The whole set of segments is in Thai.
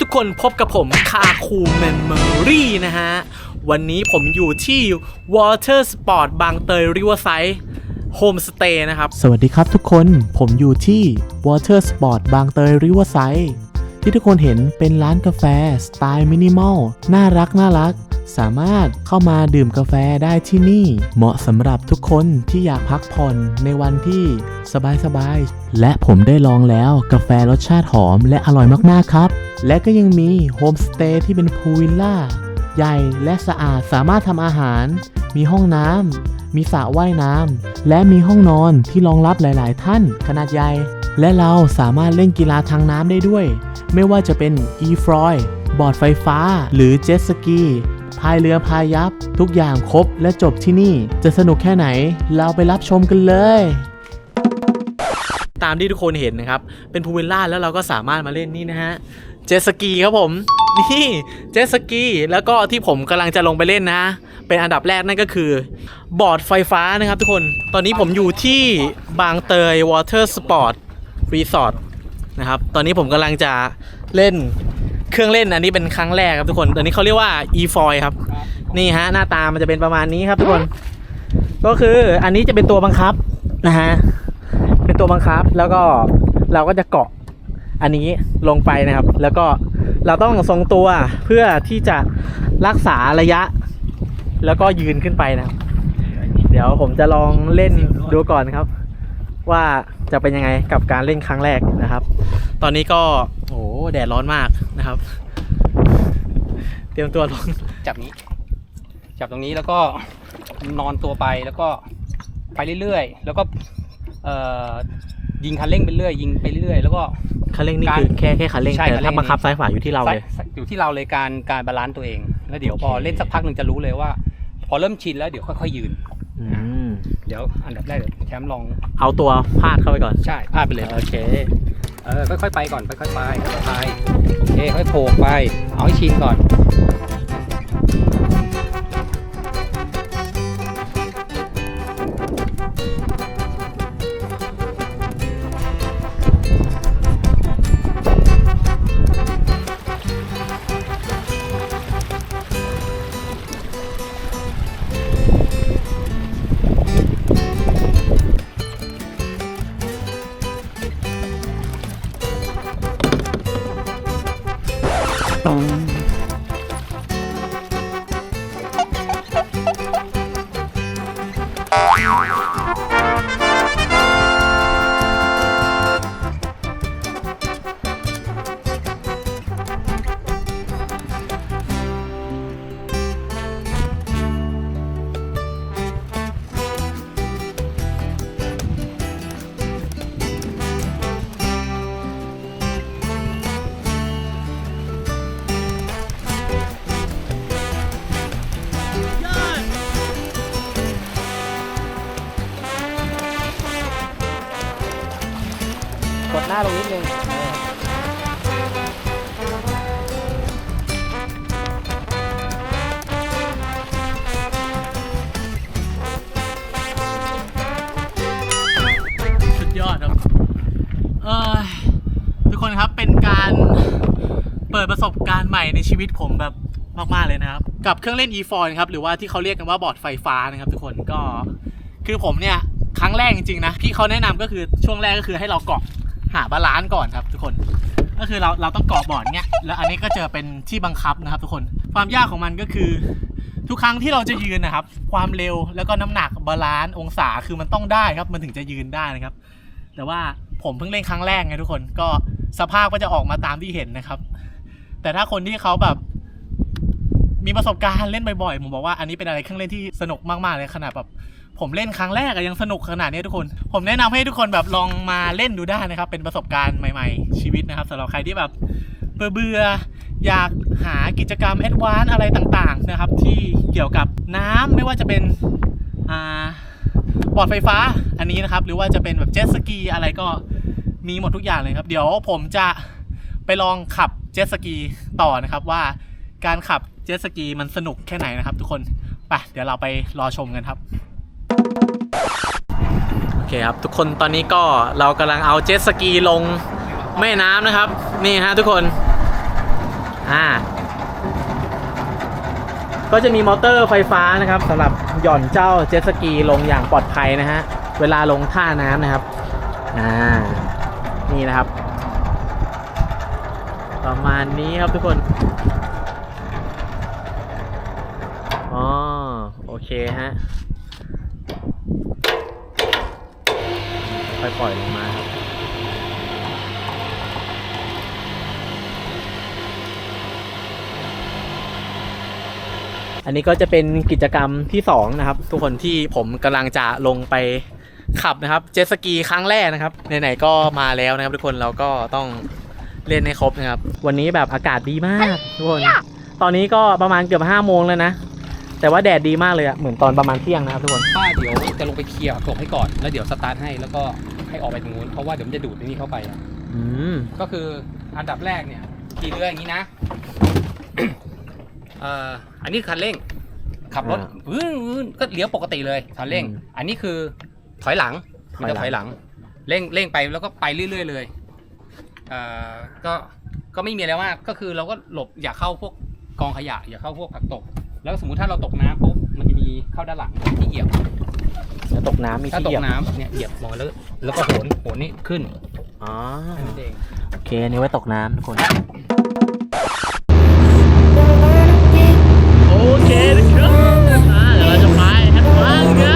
ทุกคนพบกับผมคาคูเมมโมรี่นะฮะ วันนี้ผมอยู่ที่ Water Sport บางเตยริเวอร์ไซส์โฮมสเตย์นะครับ สวัสดีครับทุกคนผมอยู่ที่ Water Sport บางเตยริเวอร์ไซส์ที่ทุกคนเห็นเป็นร้านกาแฟ สไตล์มินิมอล น่ารักน่ารัก สามารถเข้ามาดื่มกาแฟได้ที่นี่ เหมาะสำหรับทุกคนที่อยากพักผ่อนในวันที่สบายๆ และผมได้ลองแล้วกาแฟรสชาติหอมและอร่อยมากๆครับ และก็ยังมีโฮมสเตย์ที่เป็นพูลวิลล่าใหญ่และสะอาดสามารถทำอาหาร มีห้องน้ำมีสระว่ายน้ำและมีห้องนอนที่รองรับหลาย ๆ ท่านขนาดใหญ่ และเราสามารถเล่นกีฬาทางน้ำได้ด้วย ไม่ว่าจะเป็น e f r o y บอร์ดไฟฟ้า หรือเจ็ตสกี พายเรือพายยับ ทุกอย่างครบและจบที่นี่ จะสนุกแค่ไหน เราไปรับชมกันเลยตามที่ทุกคนเห็นนะครับ เป็นพูลวิลล่าแล้วเราก็สามารถมาเล่นนี่นะฮะ เจสกีครับผม นี่เจสกีแล้วก็ที่ผมกำลังจะลงไปเล่นนะ เป็นอันดับแรกนั่นก็คือ บอร์ดไฟฟ้านะครับทุกคน ตอนนี้ผมอยู่ที่บางเตย Water Sport Resort นะครับ ตอนนี้ผมกำลังจะเล่น เครื่องเล่นอันนี้เป็นครั้งแรกครับทุกคนตอนนี้เขาเรียกว่า e f o y ครับ นี่ฮะหน้าตามันจะเป็นประมาณนี้ครับทุกคน ก็คืออันนี้จะเป็นตัวบังคับนะฮะเป็นตัวบังคับแล้วก็เราก็จะเกาะอันนี้ลงไปนะครับ แล้วก็เราต้องทรงตัวเพื่อที่จะรักษาระยะ แล้วก็ยืนขึ้นไปนะครับ เดี๋ยวผมจะลองเล่นดูก่อนครับ ว่าจะเป็นยังไงกับการเล่นครั้งแรกนะครับ ตอนนี้ก็โอ้โหแดดร้อนมากนะครับ เตรียมตัวลงจับนี้ จับตรงนี้แล้วก็นอนตัวไปแล้วก็ไปเรื่อยๆ แล้วก็เอ่อยิงคันเร่งไปเรื่อยยิงไปเรื่อยแล้วก็คันเร่งนี่การคือแค่แค่คันเร่งใช่แต่คันเร่ถ้างบังคับซ้ายขวาอยู่ที่เราเลยซ้ายอยู่ที่เราเลยการการบาลานซ์ตัวเอง แล้วเดี๋ยวพอโอเคเล่นสักพักหนึ่งจะรู้เลยว่า พอเริ่มชินแล้วเดี๋ยวค่อยๆยืนอืม เดี๋ยวอันดับแรกเดี๋ยวแชมป์ลองเอาตัวพาดเข้าไปก่อน ใช่พลาดไปเลย โอเค เออค่อยๆไปก่อนค่อยๆไปค่อยๆไปโอเคค่อยๆโผล่ไปเอาให้ชินก่อน ปิดประสบการณ์ใหม่ในชีวิตผมแบบมาก ๆ เลยนะครับ กับเครื่องเล่น e f o นะครับ หรือว่าที่เขาเรียกกันว่าบอร์ดไฟฟ้านะครับ ทุกคนก็คือผมเนี่ย ครั้งแรกจริง ๆ นะ พี่เขาแนะนำก็คือช่วงแรกก็คือให้เราเกาะหาบาลานซ์ก่อนครับทุกคน ก็คือเราเราต้องเกาะบอร์ดเนี้ยแล้วอันนี้ก็เจอเป็นที่บังคับนะครับ ทุกคนความยากของมันก็คือ ทุกครั้งที่เราจะยืนนะครับ ความเร็วแล้วก็น้ำหนักบาลานซ์องศาคือมันต้องได้ครับมันถึงจะยืนได้นะครับ แต่ว่าผมเพิ่งเล่นครั้งแรกไงทุกคนก็สภาพก็จะออกมาตามที่เห็นนะครับ แต่ถ้าคนที่เขาแบบ มีประสบการณ์เล่นบ่อยๆผมบอกว่าอันนี้เป็นอะไรเครื่องเล่นที่สนุกมากๆเลยขนาดแบบผมเล่นครั้งแรกอะยังสนุกขนาดนี้ทุกคน ผมแนะนำให้ทุกคนแบบลองมาเล่นดูได้นะครับ เป็นประสบการณ์ใหม่ ๆ ชีวิตนะครับสำหรับใครที่แบบเบื่ออยากหากิจกรรมแอดวานซ์อะไรต่างๆนะครับ ที่เกี่ยวกับน้ำไม่ว่าจะเป็นอ่าบอร์ดไฟฟ้าอันนี้นะครับ หรือว่าจะเป็นแบบเจ็ตสกีอะไรก็มีหมดทุกอย่างเลยครับ เดี๋ยวผมจะไปลองขับ เจ็ตสกีต่อนะครับว่าการขับเจ็ตสกีมันสนุกแค่ไหนนะครับ ทุกคนไปเดี๋ยวเราไปรอชมกันครับโอเคครับทุกคนตอนนี้ก็เรากำลังเอาเจ็ตสกีลงแม่น้ำนะครับ นี่ฮะทุกคนอ่าก็จะมีมอเตอร์ไฟฟ้านะครับสำหรับหย่อนเจ้าเจ็ตสกีลงอย่างปลอดภัยนะฮะเวลาลงท่าน้ำนะครับอ่านี่นะครับ ประมาณนี้ครับทุกคนอ๋อโอเคฮะค่อยปล่อยลงมาครับอันนี้ก็จะเป็นกิจกรรมที่สองนะครับ ทุกคนที่ผมกำลังจะลงไปขับนะครับ เจ็ตสกีครั้งแรกนะครับไหนๆก็มาแล้วนะครับทุกคนเราก็ต้อง เล่นให้ครบนะครับ วันนี้แบบอากาศดีมากทุกคน ตอนนี้ก็ประมาณเกือบห้าโมงแล้วนะ แต่ว่าแดดดีมากเลยอะเหมือนตอนประมาณเที่ยงนะครับทุกคนว่าเดี๋ยวจะลงไปเคลียร์กลบให้ก่อนแล้วเดี๋ยวสตาร์ทให้แล้วก็ให้ออกไปตรงนู้นเพราะว่าเดี๋ยวมันจะดูดไอ้นี่เข้าไปอะอืมก็คืออันดับแรกเนี่ยขี่เรืออย่างนี้นะ เอ่ออันนี้คันเร่ง ขับรถอ่าวื้นวื้นก็เลี้ยวปกติเลยคันเร่งอืมอันนี้คือถอยหลังถมัอนยหลังจะถอยหลังเร่งเร่งไปแล้วก็ไปเรื่อย ๆ เลย เอ่อก็ก็ไม่มีอะไรมากก็คือเราก็หลบอย่าเข้าพวกกองขยะ อย่าเข้าพวกผักตก แล้วสมมุติถ้าเราตกน้ำปุ๊บมันจะมีเข้าด้านหลังที่เหยียบจะตกน้ำมีถ้าที่ตเหยีกยบน้ำเนี่ยเหยียบลงมาแล้วแล้วก็โหนโหนนี่ขึ้นอ๋อแค่นั้นเองโอเคอันนี้ไว้ตกน้ำทุกคน โอเคนะครับอ่าเดี๋ยวเราจะไปแฮปปี้วันกัน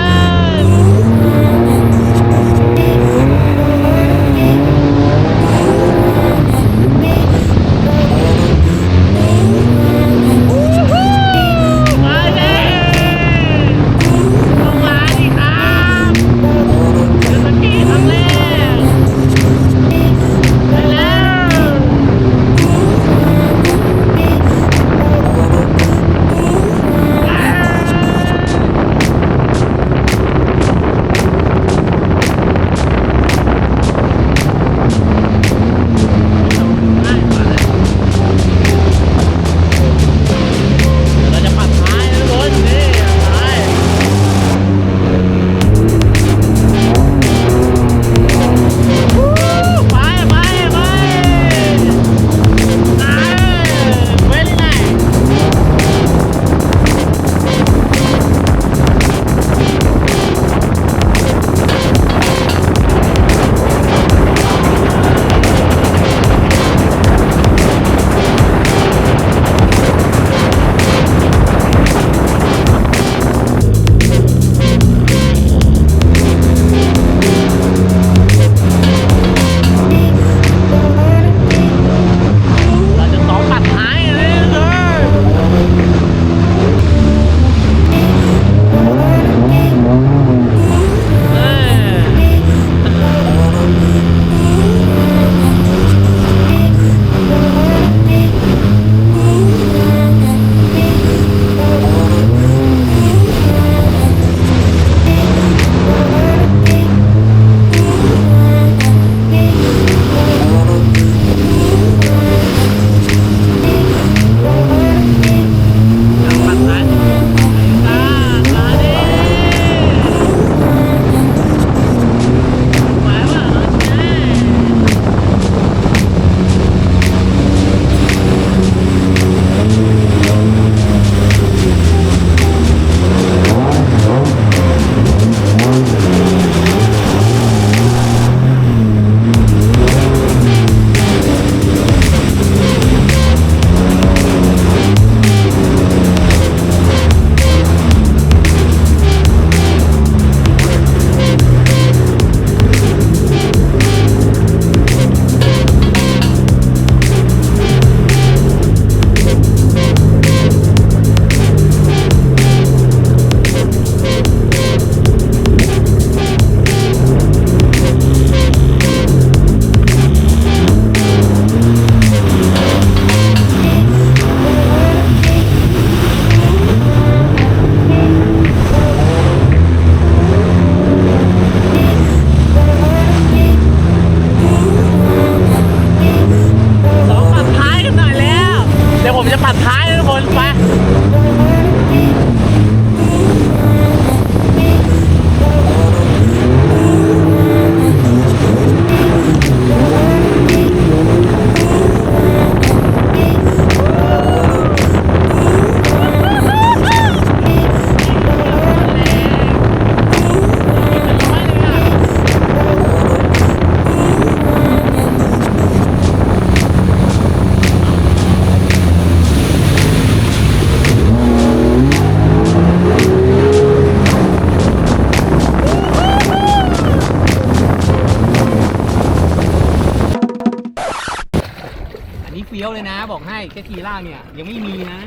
ยนะ บอกให้แค่ทีล่าเนี่ยยังไม่มีนะ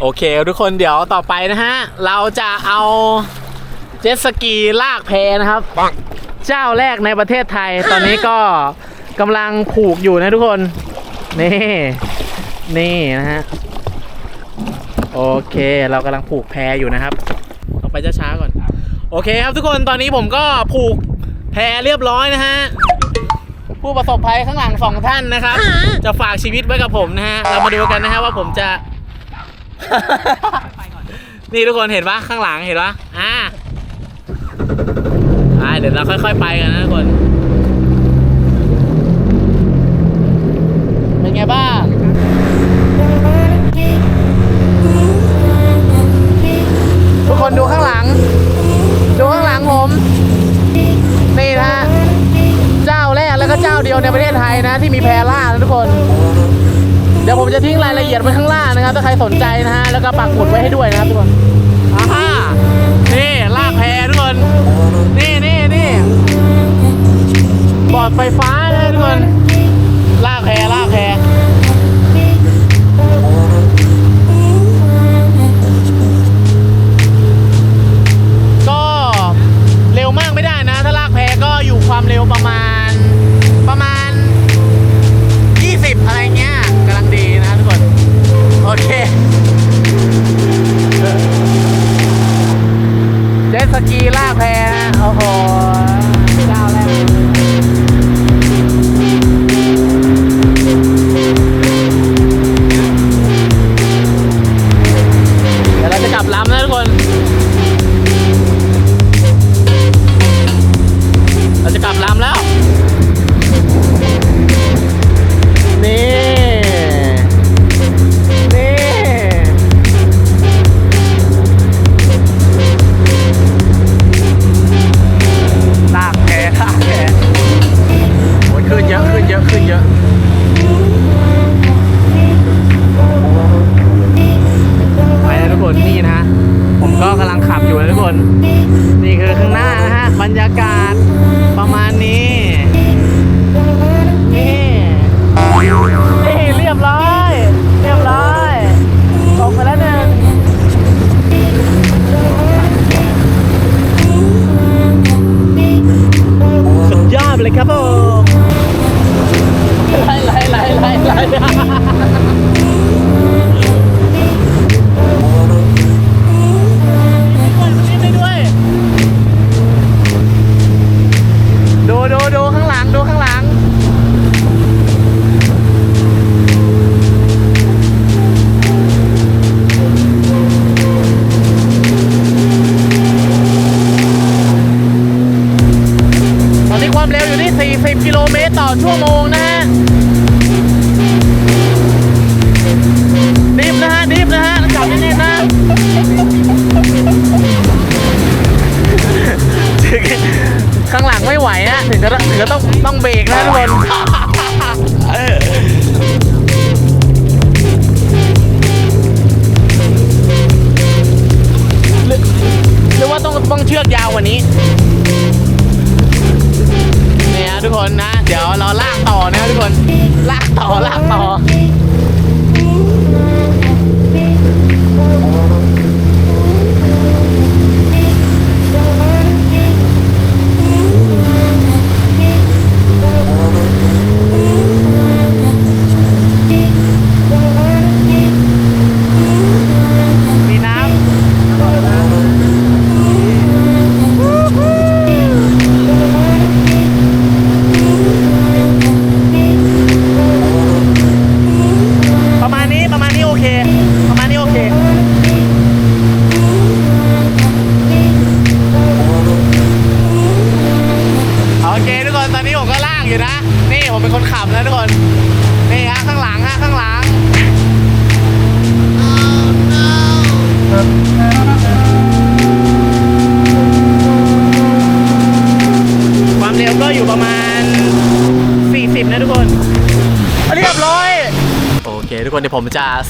โอเค ทุกคนเดี๋ยวต่อไปนะฮะ เราจะเอาเจ็ตสกีลากแพนะครับเจ้าแรกในประเทศไทย ตอนนี้ก็กำลังผูกอยู่นะทุกคน นี่ นี่นะฮะ โอเค เรากำลังผูกแพอยู่นะครับเอาไปช้าๆก่อน โอเคครับทุกคนตอนนี้ผมก็ผูกแพเรียบร้อยนะฮะ ผู้ประสบภัยข้างหลังสองท่านนะครับ จะฝากชีวิตไว้กับผมนะฮะ เรามาดูกันนะฮะว่าผมจะ นี่ทุกคนเห็นปะข้างหลังเห็นปะอ่าเดี๋ยวเราค่อย ๆ ไปกันนะทุกคน น นี่คือข้างหน้านะฮะบรรยากาศ come on now.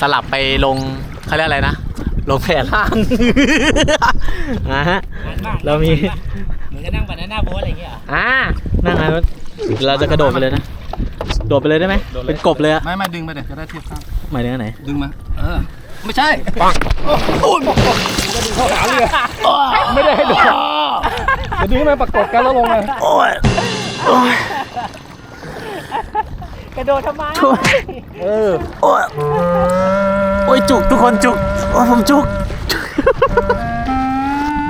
สลับไปลงเขาเรียกอะไรนะ ลงแผ่นล่างนะฮะ เรามี เหมือนจะนั่งบานาน้าโบ๊ทอะไรอย่างเงี้ยเหรอ่านั่งไงเราจะกระโดดไปเลยนะ โดดไปเลยได้ไหม เป็นกบเลยอะไม่ไม่ดึงไปเดี๋ยวจะได้เทียบข้างหมายถึงอัไหน ดึงมา เออ ไม่ใช่ปังโอ้ยเข้าหาเยไม่ได้ให้โดดเดี๋ยวดึงมประกบกันแล้วลงมาโอ้ย กระโดดทำไมเออโอ้ยโอ้ยจุกทุกคนจุกโอ้ยผมจุก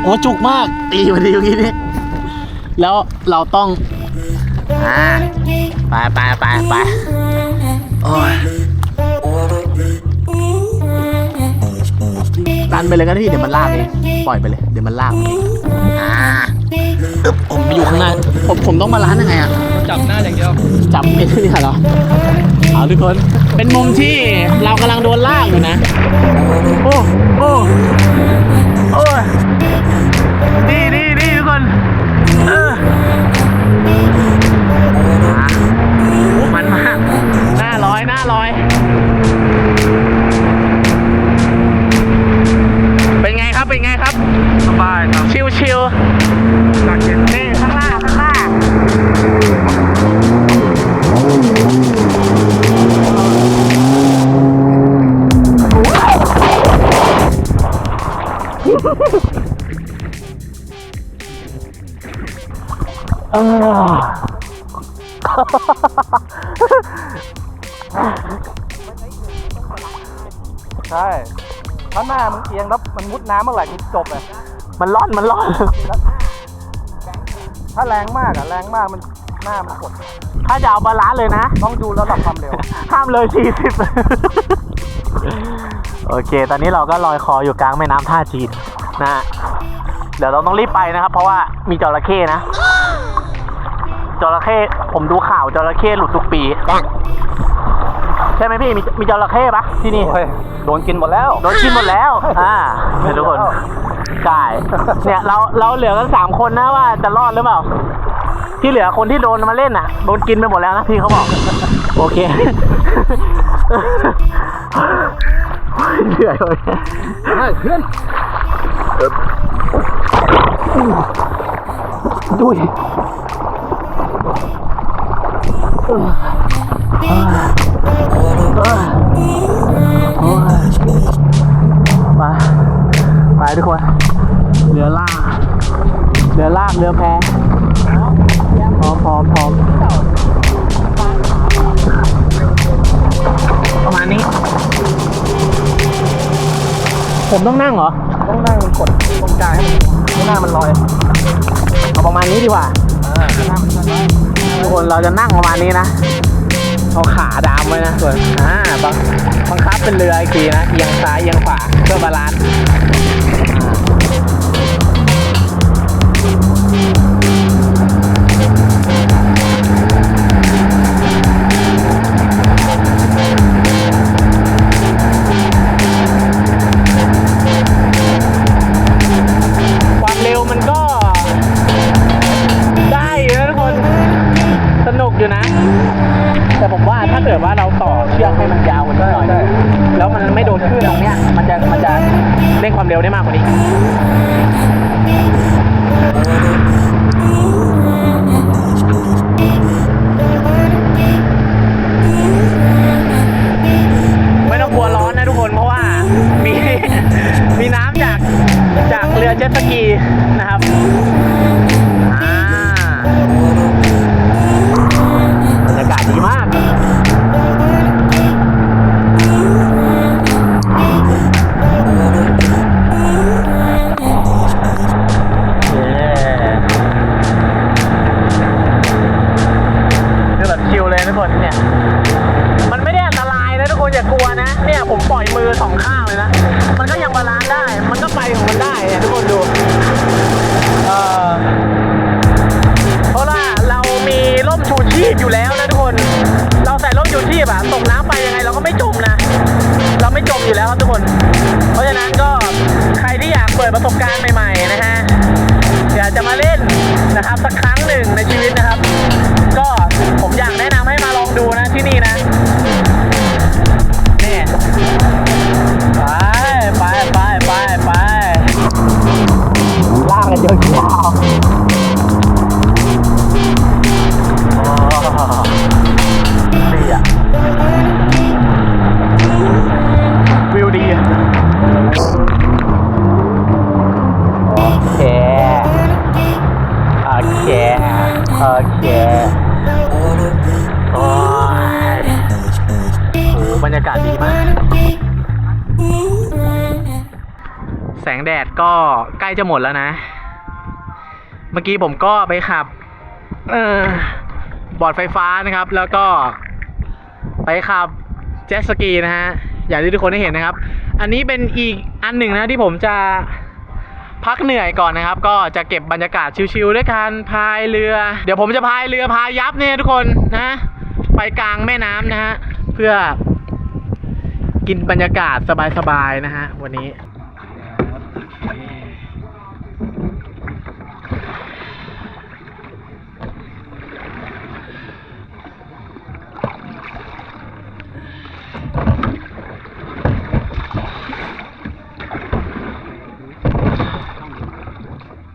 โอ้ยจุกมากตีมาดีเมื่อกี้นี้แล้วเราต้องอ่าไปไปไปไปโอ้ยดันไปเลยก็ได้พี่เดี๋ยวมันลากเองปล่อยไปเลยเดี๋ยวมันลากเองอ่าอึ๊บผมอยู่ข้างหน้าผมผมต้องมาล้านยังไงอะ จับหน้าอย่างเดียวจับไม่ได้เหรอเอาทุกคน เป็นมุมที่เรากำลังโดนลากอยู่นะ โอ้โอ้โอ้ยดีดีดีทุกคนเอออะโอ้มันมากหน้าร้อยหน้าร้อย เป็นไงครับเป็นไงครับ สบายครับ ชิวชิว ใช่ถ้าหน้ามึงเอียงแล้วมันมุดน้ำเมื่อไหร่มึงจบเลยมันร่อนมันร่อน ถ้าแรงมากอะแรงมากมันหน้ามันกด ถ้าจะเอาบาลานซ์เลยนะ ต้องดูระดับความเร็ว ห้ามเลย40 โอเค ตอนนี้เราก็ลอยคออยู่กลางแม่น้ำท่าจีน นะฮะเดี๋ยวเราต้องรีบไปนะครับ เพราะว่ามีจระเข้นะจระเข้ผมดูข่าวจระเข้หลุดทุกปี ใช่ไหมพี่มีมีจระเข้ปะที่นี่ โอ้ยโดนกินหมดแล้ว โดนกินหมดแล้วอ่าเห็นทุกคนใช่เนี่ยเราเราเหลือกันสามคนนะว่าจะรอดหรือเปล่า ที่เหลือคนที่โดนมาเล่นอะโดนกินไปหมดแล้วนะพี่เขาบอก โอเคเหนื่อยเลยเพื่อน ดุยมาไปทุกคน เรือลาก เรือลาก เรือแพพร้อมพร้อมพร้อมประมาณนี้ ผมต้องนั่งเหรอ ต้องนั่งกดตรงกลางให้มันให้หน้ามันลอยเอาประมาณนี้ดีกว่าอ่าหน้ามันลอยทุกคนเราจะนั่งประมาณนี้นะ เอาขาดามไว้นะส่วนอ่าบังบังคับเป็นเรืออีกทีนะเอียงซ้ายเอียงขวาเพื่อบาลานซ์ ล้จะหมดแล้วนะ เมื่อกี้ผมก็ไปขับ เออบอร์ดไฟฟ้านะครับ แล้วก็ ไปขับเจ็ตสกีนะฮะ อย่างที่ทุกคนได้เห็นนะครับ อันนี้เป็นอีกอันหนึ่งนะที่ผมจะพักเหนื่อยก่อนนะครับ ก็จะเก็บบรรยากาศชิลๆด้วยการพายเรือ เดี๋ยวผมจะพายเรือพายยับเนี่ยทุกคนนะ ไปกลางแม่น้ำนะฮะ เพื่อกินบรรยากาศสบายๆนะฮะวันนี้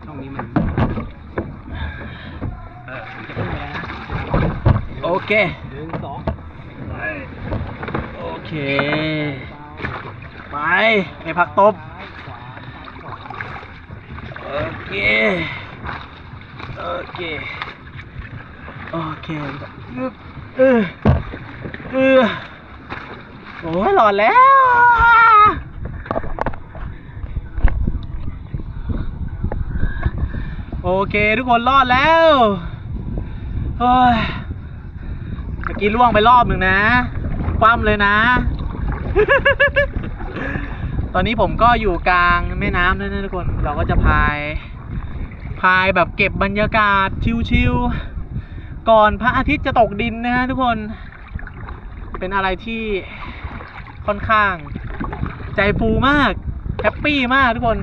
ช่องนี้มัน เออผมจะพูดอะไรนะ โอ เคหนึ่งสองโอเค ไปไปพักตบ โอเค โอเค โอเคอึ๊บเออเออโอ้ยหลอนแล้วโอเค ทุกคนรอดแล้วเฮ้ย อกี้ล่วงไปรอบหนึ่งนะ คว่ำเลยนะ ตอนนี้ผมก็อยู่กลางแม่น้ำแล้วนะทุกคน เราก็จะพาย พายแบบเก็บบรรยากาศชิวๆ ก่อนพระอาทิตย์จะตกดินนะฮะทุกคน เป็นอะไรที่ค่อนข้าง ใจฟูมาก แฮปปี้มากทุกคน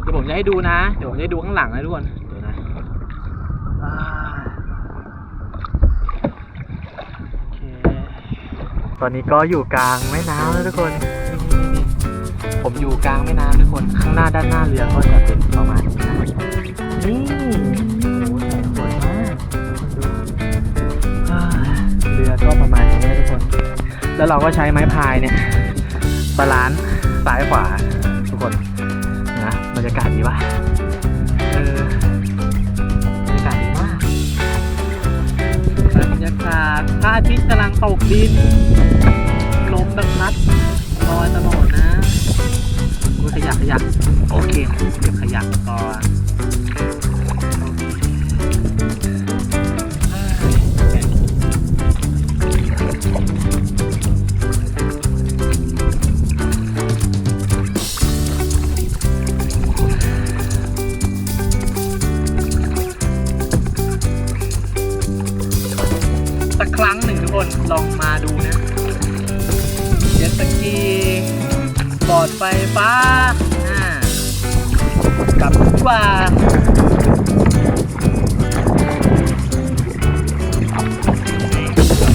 เดี๋ยวผมจะให้ดูนะ เดี๋ยวผมจะให้ดูข้างหลังนะทุกคน เดี๋ยวนะ อ่าโอเค ตอนนี้ก็อยู่กลางแม่น้ำแล้วทุกคนนี่นี่นี่ผมอยู่กลางแม่น้ำทุกคน ข้างหน้าด้านหน้าเรือก็จะเป็นประมาณนี้นะนี่โอ้โหแสงสวยมากดูอ่าเรือก็ประมาณนี้นะทุกคน แล้วเราก็ใช้ไม้พายเนี่ยบาลานซ์ซ้ายขวาทุกคนนะบรรยากาศดีปะเออบรรยากาศดีมากบรรยากาศพระอาทิตย์กำลังตกดินลม แบบพัดลอยตลอดนะกูขยักขยักโอเคเก็บขยักก่อน ไฟฟ้าอ่ากลับดีกว่า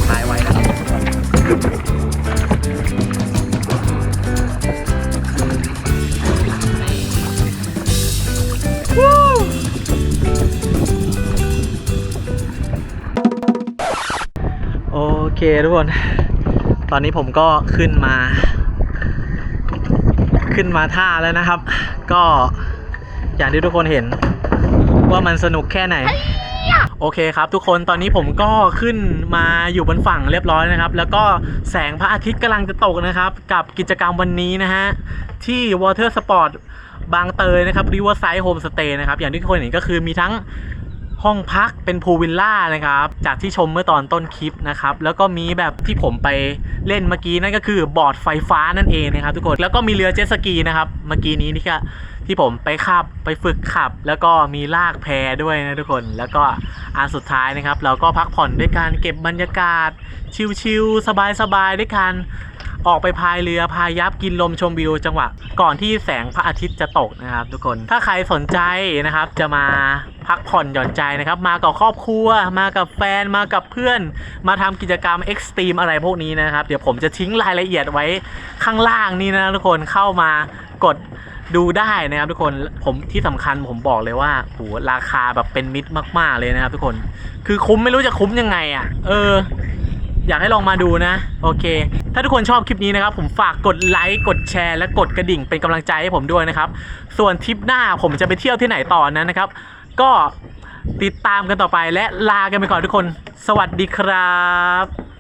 ถ่ายไว้แล้วครับโอเคทุกคน ตอนนี้ผมก็ขึ้นมา ขึ้นมาท่าแล้วนะครับ ก็อย่างที่ทุกคนเห็นว่ามันสนุกแค่ไหน โอเคครับ ทุกคนตอนนี้ผมก็ขึ้นมาอยู่บนฝั่งเรียบร้อยนะครับ แล้วก็แสงพระอาทิตย์กำลังจะตกนะครับ กับกิจกรรมวันนี้นะฮะ ที่ Water Sport บางเตยนะครับ Riverside Homestay นะครับ อย่างที่ทุกคนเห็นก็คือมีทั้ง ห้องพักเป็นพูลวิลล่านะครับจากที่ชมเมื่อตอนต้นคลิปนะครับแล้วก็มีแบบที่ผมไปเล่นเมื่อกี้นั่นก็คือบอร์ดไฟฟ้านั่นเองนะครับทุกคนแล้วก็มีเรือเจ็ตสกีนะครับเมื่อกี้นี้นี่ก็ที่ผมไปขับไปฝึกขับ แล้วก็มีลากแพด้วยนะทุกคน แล้วก็อันสุดท้ายนะครับ เราก็พักผ่อนด้วยการเก็บบรรยากาศชิลๆสบายๆด้วยการ ออกไปพายเรือพายยับกินลมชมวิว จังหวะก่อนที่แสงพระอาทิตย์จะตกนะครับทุกคนถ้าใครสนใจนะครับจะมาพักผ่อนหย่อนใจนะครับ มากับครอบครัว มากับแฟนมากับเพื่อน มาทำกิจกรรมเอ็กซ์ตรีมอะไรพวกนี้นะครับ เดี๋ยวผมจะทิ้งรายละเอียดไว้ข้างล่างนี่นะทุกคนเข้ามากดดูได้นะครับทุกคนผมที่สำคัญผมบอกเลยว่าโหราคาแบบเป็นมิตรมาก ๆเลยนะครับ ทุกคน คือคุ้มไม่รู้จะคุ้มยังไงอะ เออ อยากให้ลองมาดูนะ โอเค ถ้าทุกคนชอบคลิปนี้นะครับ ผมฝากกดไลค์กดแชร์ และกดกระดิ่งเป็นกำลังใจให้ผมด้วยนะครับ ส่วนทริปหน้าผมจะไปเที่ยวที่ไหนต่อนั้นนะครับ ก็ติดตามกันต่อไปและลากันไปก่อนทุกคน สวัสดีครับ